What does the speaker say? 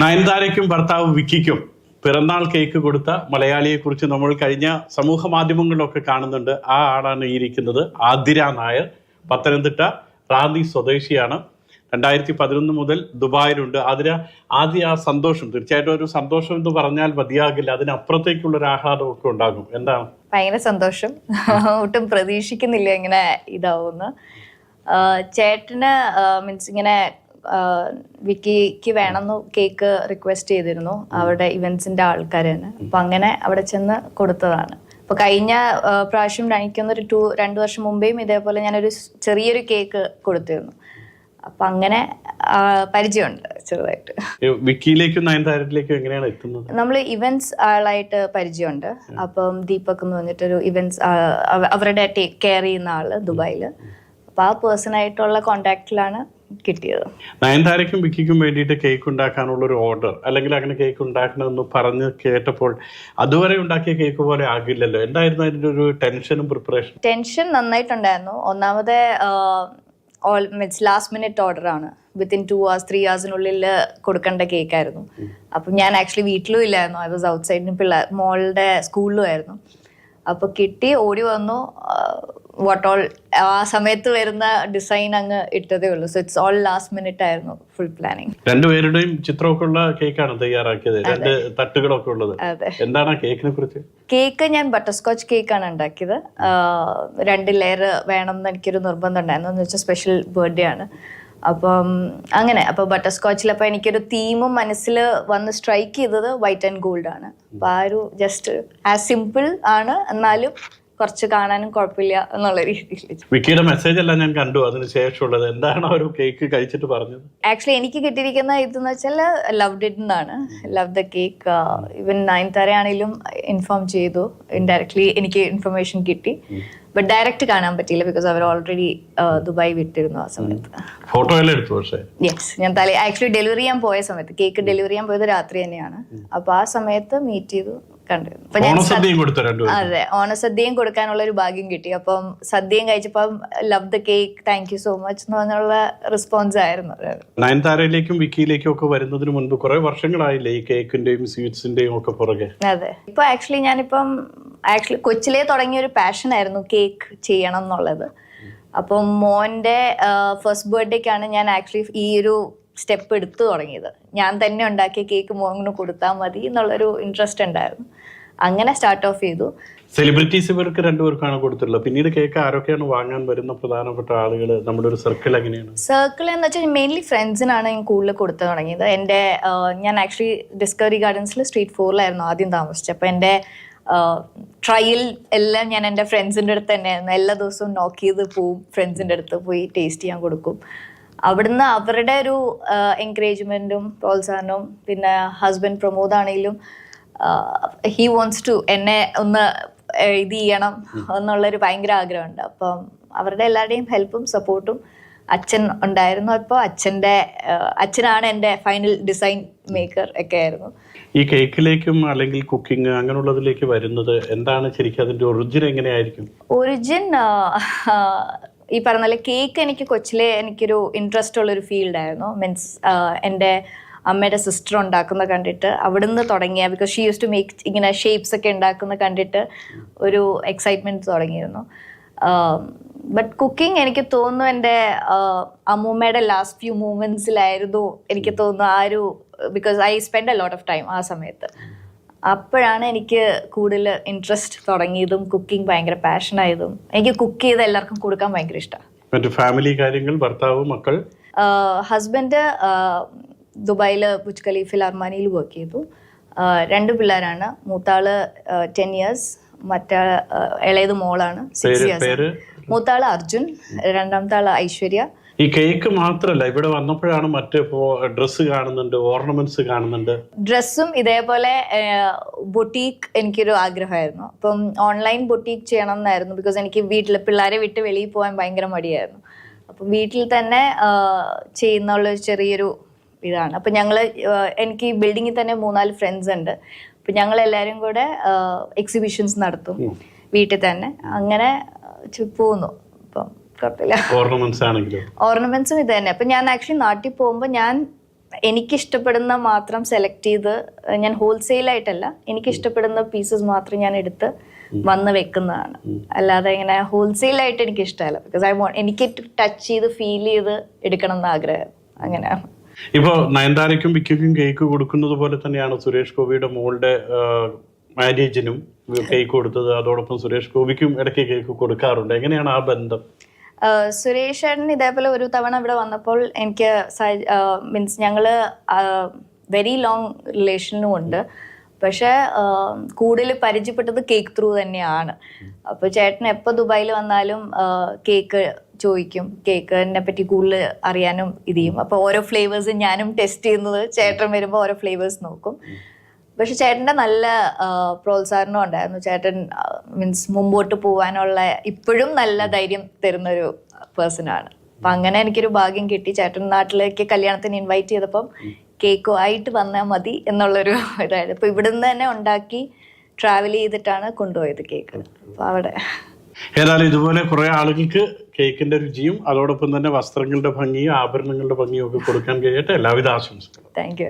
നയൻതാരയ്ക്കും ഭർത്താവ് വിക്കിക്കും പിറന്നാൾ കേക്ക് കൊടുത്ത മലയാളിയെ കുറിച്ച് നമ്മൾ കഴിഞ്ഞ സമൂഹ മാധ്യമങ്ങളിലൊക്കെ കാണുന്നുണ്ട്. ആ ആളാണ് ഈ ഇരിക്കുന്നത്. ആതിര നായർ പത്തനംതിട്ട റാന്നി സ്വദേശിയാണ്. രണ്ടായിരത്തി പതിനൊന്ന് മുതൽ ദുബായിലുണ്ട്. ആതിര ആദ്യ ആ സന്തോഷം തീർച്ചയായിട്ടും ഒരു സന്തോഷം എന്ന് പറഞ്ഞാൽ മതിയാകില്ല. അതിനപ്പുറത്തേക്കുള്ള ഒരു ആഹ്ലാദമൊക്കെ ഉണ്ടാകും. എന്താണ്? ഭയങ്കര സന്തോഷം. ഒട്ടും പ്രതീക്ഷിക്കുന്നില്ല ഇങ്ങനെ ഇതാവുമെന്ന്. ചേട്ടന് മീൻസ് ഇങ്ങനെ വിക്കിക്ക് വേണമെന്ന് കേക്ക് റിക്വസ്റ്റ് ചെയ്തിരുന്നു. അവിടെ ഇവന്റ്സിന്റെ ആൾക്കാർ തന്നെ അപ്പൊ അങ്ങനെ അവിടെ ചെന്ന് കൊടുത്തതാണ്. അപ്പൊ കഴിഞ്ഞ പ്രാവശ്യം എനിക്കൊന്ന് ഒരു ടു രണ്ടു വർഷം മുമ്പേയും ഇതേപോലെ ഞാനൊരു ചെറിയൊരു കേക്ക് കൊടുത്തിരുന്നു. അപ്പൊ അങ്ങനെ പരിചയമുണ്ട് ചെറുതായിട്ട്. വിക്കിയിലേക്കും നയൻതാരത്തിലേക്കും എങ്ങനെയാണ് എത്തുന്നത്? നമ്മൾ ഇവന്റ്സ് ആളായിട്ട് പരിചയമുണ്ട്. അപ്പം ദീപക് എന്ന് പറഞ്ഞിട്ടൊരു ഇവന്റ്സ് അവരുടെ ടേക്ക് കെയർ ചെയ്യുന്ന ആൾ ദുബായിൽ അപ്പൊ ആ പേഴ്സൺ ആയിട്ടുള്ള കോണ്ടാക്റ്റിലാണ് കിട്ടിയത്. നയൻതാരയ്ക്കും വിക്കിക്കും വേണ്ടിയിട്ട് കേക്ക് ഉണ്ടാക്കാനുള്ള ഒരു ഓർഡർ അല്ലെങ്കിൽ അങ്ങനെ കേക്ക് ഉണ്ടാക്കണമെന്ന് പറഞ്ഞ് കേട്ടപ്പോൾ അതുവരെ ഉണ്ടാക്കിയ കേക്ക് പോലെ ആകില്ലല്ലോ. എന്തായിരുന്നു അതിന്റെ ഒരു ടെൻഷനും പ്രിപ്പറേഷൻ ടെൻഷൻ നന്നായിട്ടുണ്ടായിരുന്നു. ഒന്നാമത് all means last minute order ആണ്. വിത്തിൻ ടു അവേഴ്സ് ത്രീ അവേഴ്സിനുള്ളിൽ കൊടുക്കേണ്ട കേക്കായിരുന്നു അപ്പം ഞാൻ ആക്ച്വലി വീട്ടിലും ഇല്ലായിരുന്നു. ഐ വാസ് ഔട്ട് സൈഡിന് പിള്ളേർ മോളുടെ സ്കൂളിലും ആയിരുന്നു. അപ്പോൾ കിട്ടി ഓടി വന്നു. വാട്ട് ഓൾ ആ സമയത്ത് വരുന്ന ഡിസൈൻ അങ്ങ് ഇട്ടതേ ഉള്ളൂ. So it's all last minute ആയിരുന്നു ഫുൾ പ്ലാനിങ് രണ്ടുപേരുടെയും ചിത്രമൊക്കെ ഉള്ള കേക്കാണ് തയ്യാറാക്കിയത്. രണ്ട് തട്ടുകളൊക്കെ ഉള്ളത്. എന്താണ് കേക്കിനെ കുറിച്ച്? കേക്ക് ഞാൻ ബട്ടർ സ്കോച്ച് കേക്കാണ് ഉണ്ടാക്കിയത്. രണ്ട് ലെയർ വേണം എന്ന് എനിക്കൊരു നിർബന്ധം ഉണ്ടായിരുന്നു. എന്ന് വെച്ചാൽ സ്പെഷ്യൽ ബർത്ത്ഡേ ആണ്. അപ്പം അങ്ങനെ അപ്പോൾ ബട്ടർ സ്കോച്ചിൽ അപ്പോൾ എനിക്കൊരു തീമും മനസ്സിൽ വന്ന് സ്ട്രൈക്ക് ചെയ്തത് വൈറ്റ് ആൻഡ് ഗോൾഡ് ആണ്. അപ്പോൾ ആ ഒരു ജസ്റ്റ് ആസ് സിമ്പിൾ ആണ്. എന്നാലും കുറച്ച് കാണാനും കുഴപ്പമില്ല എന്നുള്ള രീതിയിൽ വിക്കിയുടെ മെസ്സേജ് എല്ലാം ഞാൻ കണ്ടു. അതിന് ശേഷമുള്ളത് എന്താണ് ഒരു കേക്ക് കഴിച്ചിട്ട് പറഞ്ഞത്. ആക്ച്വലി എനിക്ക് കിട്ടിയിരിക്കുന്ന ഇതെന്ന് വെച്ചാൽ ലവ് ഡിഡ് എന്നാണ്. ലവ് ദ കേക്ക് ഇവൻ നയൻ തരയാണെങ്കിലും ഇൻഫോം ചെയ്തു. ഇൻഡയറക്ട്ലി എനിക്ക് ഇൻഫർമേഷൻ കിട്ടി. ബട്ട് ഡയറക്റ്റ് കാണാൻ പറ്റിയില്ല ബിക്കോസ് അവർ ഓൾറെഡി ദുബായ് വിട്ടിരുന്നു ആ സമയത്ത്. ഫോട്ടോ എല്ലാം എടുത്തു പക്ഷേ. യെസ് ഞാൻ തലേ ആക്ച്വലി ഡെലിവറി ചെയ്യാൻ പോയ സമയത്ത്. കേക്ക് ഡെലിവറി ചെയ്യാൻ പോയത് രാത്രി തന്നെയാണ്. അപ്പൊ ആ സമയത്ത് മീറ്റ് ചെയ്തു. അതെ ഓണസദ്യയും കൊടുക്കാനുള്ള ഒരു ഭാഗ്യം കിട്ടി. അപ്പം സദ്യയും കഴിച്ചപ്പം love the cake thank you so much എന്ന് പറഞ്ഞുള്ള റെസ്പോൺസ് ആയിരുന്നു. നയൻതാരയിലേക്കും വിക്കിയിലേക്കും ഒക്കെ വരുന്നതിന് മുൻപ് കുറെ വർഷങ്ങളായില്ലേ ഈ കേക്കിന്റെയും സ്വീറ്റ്സിന്റെയും ഒക്കെ പുറകെ? അതെ. ഇപ്പൊ ആക്ച്വലി ഞാനിപ്പം ആക്ച്വലി കൊച്ചിലേ തുടങ്ങിയ ഒരു പാഷൻ ആയിരുന്നു കേക്ക് ചെയ്യണം എന്നുള്ളത്. അപ്പം മോന്റെ ഫസ്റ്റ് ബർത്ത്ഡേക്കാണ് ഞാൻ ആക്ച്വലി ഈ ഒരു സ്റ്റെപ്പ് എടുത്തു തുടങ്ങിയത്. ഞാൻ തന്നെ ഉണ്ടാക്കിയ കേക്ക് മോങ്ങിന് കൊടുത്താൽ മതി എന്നുള്ളൊരു ഇൻട്രസ്റ്റ് ഉണ്ടായിരുന്നു. അങ്ങനെ സ്റ്റാർട്ട് ഓഫ് ചെയ്തു. സെലിബ്രിറ്റീസ് ഇവർക്ക് രണ്ടുപേർക്കാണ് കൊടുത്തിട്ടുള്ളത്. പിന്നീട് കേക്ക് ആരൊക്കെയാണ് വാങ്ങാൻ വരുന്ന പ്രധാനപ്പെട്ട ആളുകൾ നമ്മുടെ ഒരു സർക്കിൾ എങ്ങനെയാണ്? സർക്കിൾ എന്ന് വെച്ചാൽ മെയിൻലി ഫ്രണ്ട്സിനാണ് ഞാൻ കൂടുതൽ കൊടുത്തു തുടങ്ങിയത്. എന്റെ ഞാൻ ആക്ച്വലി ഡിസ്കവറി ഗാർഡൻസിൽ സ്ട്രീറ്റ് ഫോറിലായിരുന്നു ആദ്യം താമസിച്ചത്. അപ്പോൾ എന്റെ ട്രയൽ എല്ലാം ഞാൻ എന്റെ ഫ്രണ്ട്സിന്റെ അടുത്ത് തന്നെയായിരുന്നു. എല്ലാ ദിവസവും നോക്ക് ചെയ്ത് പോവും. ഫ്രണ്ട്സിന്റെ അടുത്ത് പോയി ടേസ്റ്റ് ചെയ്യാൻ കൊടുക്കും. അവിടുന്ന് അവരുടെ ഒരു എൻകറേജ്മെന്റും പ്രോത്സാഹനവും പിന്നെ ഹസ്ബൻഡ് പ്രമോദ് ആണെങ്കിലും ഹി വോൺസ് ടു എന്നെ ഒന്ന് ഇത് ചെയ്യണം എന്നുള്ളൊരു ഭയങ്കര ആഗ്രഹമുണ്ട്. അപ്പം അവരുടെ എല്ലാവരുടെയും ഹെൽപ്പും സപ്പോർട്ടും അച്ഛൻ ഉണ്ടായിരുന്നു. അപ്പോൾ അച്ഛന്റെ അച്ഛനാണ് എന്റെ ഫൈനൽ ഡിസൈൻ മേക്കർ ഒക്കെ ആയിരുന്നു. ഈ കേക്കിലേക്കും അല്ലെങ്കിൽ കുക്കിംഗ് അങ്ങനെയുള്ളതിലേക്ക് വരുന്നത് എന്താണ് ശരിക്കും അതിന്റെ ഒറിജിൻ എങ്ങനെയായിരിക്കും? ഒറിജിൻ ഈ പറഞ്ഞ പോലെ കേക്ക് എനിക്ക് കൊച്ചിലെ എനിക്കൊരു ഇൻട്രസ്റ്റ് ഉള്ളൊരു ഫീൽഡായിരുന്നു മീൻസ് എന്റെ അമ്മയുടെ സിസ്റ്റർ ഉണ്ടാക്കുന്ന കണ്ടിട്ട് അവിടുന്ന് തുടങ്ങിയ because she use to make ഇങ്ങനെ ഷേപ്സ് ഒക്കെ ഉണ്ടാക്കുന്ന കണ്ടിട്ട് ഒരു എക്സൈറ്റ്മെന്റ് തുടങ്ങിയിരുന്നു. ബട്ട് കുക്കിംഗ് എനിക്ക് തോന്നുന്നു എന്റെ അമ്മൂമ്മയുടെ ലാസ്റ്റ് ഫ്യൂ മൂമെന്റ്സിലായിരുന്നു എനിക്ക് തോന്നുന്നു ആ ഒരു because I spend a lot of time ആ സമയത്ത്. അപ്പോഴാണ് എനിക്ക് കൂടുതൽ ഇൻട്രസ്റ്റ് തുടങ്ങിയതും കുക്കിംഗ് ഭയങ്കര പാഷനായതും എനിക്ക് കുക്ക് ചെയ്ത് എല്ലാവർക്കും കൊടുക്കാൻ ഭയങ്കര ഇഷ്ടമാണ് ഫാമിലി കാര്യങ്ങൾ ഭർത്താവ് മക്കൾ? ഹസ്ബൻഡ് ദുബായിൽ ബുജ് ഖലീഫിൽ അർമാനിയിൽ വർക്ക് ചെയ്തു. രണ്ട് പിള്ളേരാണ്. മൂത്താൾ ടെൻ ഇയേഴ്സ് മറ്റേ ഇളയത് മോളാണ് സിക്സ് ഇയേഴ്സ് മൂത്താൾ അർജുൻ രണ്ടാമത്തെ ആൾ ഐശ്വര്യ ഈ കേക്ക് മാത്രല്ല ഇവിടെ വന്നപ്പോഴാണ് മറ്റ് ഡ്രസ്സ് കാണുന്നുണ്ട് ഓർണമെന്റ്സ് കാണുന്നുണ്ട്. ഡ്രസ്സും ഇതേപോലെ ബൊട്ടീക്ക് എനിക്കൊരു ആഗ്രഹമായിരുന്നു. അപ്പം ഓൺലൈൻ ബൊട്ടീക്ക് ചെയ്യണം എന്നായിരുന്നു ബിക്കോസ് എനിക്ക് വീട്ടിൽ പിള്ളേരെ വിട്ട് വെളിയിൽ പോകാൻ ഭയങ്കര മടിയായിരുന്നു. അപ്പം വീട്ടിൽ തന്നെ ചെയ്യുന്ന ചെറിയൊരു ഇതാണ്. അപ്പം ഞങ്ങൾ എനിക്ക് ഈ ബിൽഡിങ്ങിൽ തന്നെ മൂന്നാൽ ഫ്രണ്ട്സ് ഉണ്ട്. അപ്പം ഞങ്ങൾ എല്ലാവരും കൂടെ എക്സിബിഷൻസ് നടത്തും വീട്ടിൽ തന്നെ. അങ്ങനെ പോകുന്നു അപ്പം കുഴപ്പമില്ല ഓർണമെന്റ്സ് ആണെങ്കിലും ഓർണമെന്റ്സും ഇത് തന്നെ. അപ്പൊ ഞാൻ ആക്ച്വലി നാട്ടിൽ പോകുമ്പോൾ ഞാൻ എനിക്കിഷ്ടപ്പെടുന്ന മാത്രം സെലക്ട് ചെയ്ത് ഞാൻ ഹോൾസെയിൽ ആയിട്ടല്ല എനിക്കിഷ്ടപ്പെടുന്ന പീസസ് മാത്രം ഞാൻ എടുത്ത് വന്ന് വെക്കുന്നതാണ്. അല്ലാതെ ഇങ്ങനെ ഹോൾസെയിൽ ആയിട്ട് എനിക്ക് ഇഷ്ടമല്ല ബിക്കോസ് ഐ വോണ്ട് എനിക്ക് ടച്ച് ചെയ്ത് ഫീൽ ചെയ്ത് എടുക്കണം എന്ന് ആഗ്രഹം. അങ്ങനെയാണ്. ഇപ്പൊ നയൻതാരയ്ക്കും വിക്കിക്കും കേക്ക് കൊടുക്കുന്നത് പോലെ തന്നെയാണ് സുരേഷ് ഗോപിയുടെ മോളുടെ മാരേജിനും കേക്ക് കൊടുത്തത്. അതോടൊപ്പം സുരേഷ് ഗോപിക്കും ഇടയ്ക്ക് കേക്ക് കൊടുക്കാറുണ്ട്. എങ്ങനെയാണ് ആ ബന്ധം? സുരേഷ് ഇതേപോലെ ഒരു തവണ ഇവിടെ വന്നപ്പോൾ എനിക്ക് മീൻസ് ഞങ്ങൾ വെരി ലോങ് റിലേഷനും ഉണ്ട് പക്ഷേ കൂടുതൽ പരിചയപ്പെട്ടത് കേക്ക് ത്രൂ തന്നെയാണ്. അപ്പോൾ ചേട്ടൻ എപ്പോൾ ദുബായിൽ വന്നാലും കേക്ക് ചോദിക്കും. കേക്കിനെ പറ്റി കൂടുതൽ അറിയാനും ഇത് ചെയ്യും. അപ്പോൾ ഓരോ ഫ്ലേവേഴ്സ് ഞാനും ടെസ്റ്റ് ചെയ്യുന്നത് ചേട്ടൻ വരുമ്പോൾ ഓരോ ഫ്ലേവേഴ്സ് നോക്കും. പക്ഷെ ചേട്ടന്റെ നല്ല പ്രോത്സാഹനം ഉണ്ടായിരുന്നു. ചേട്ടൻ മീൻസ് മുമ്പോട്ട് പോകാനുള്ള ഇപ്പോഴും നല്ല ധൈര്യം തരുന്നൊരു പേഴ്സൺ ആണ്. അപ്പൊ അങ്ങനെ എനിക്കൊരു ഭാഗ്യം കിട്ടി. ചേട്ടൻ നാട്ടിലേക്ക് കല്യാണത്തിന് ഇൻവൈറ്റ് ചെയ്തപ്പം കേക്കോ ആയിട്ട് വന്നാൽ മതി എന്നുള്ളൊരു ഇതായിരുന്നു. അപ്പൊ ഇവിടുന്ന് തന്നെ ഉണ്ടാക്കി ട്രാവൽ ചെയ്തിട്ടാണ് കൊണ്ടുപോയത് കേക്ക്. അപ്പൊ അവിടെ ഏതായാലും ഇതുപോലെ കുറെ ആളുകൾക്ക് കേക്കിന്റെ രുചിയും അതോടൊപ്പം തന്നെ വസ്ത്രങ്ങളുടെ ഭംഗിയും ആഭരണങ്ങളുടെ ഭംഗിയും ഒക്കെ കൊടുക്കാൻ കഴിയട്ടെ. എല്ലാവിധ ആശംസകളും. Thank you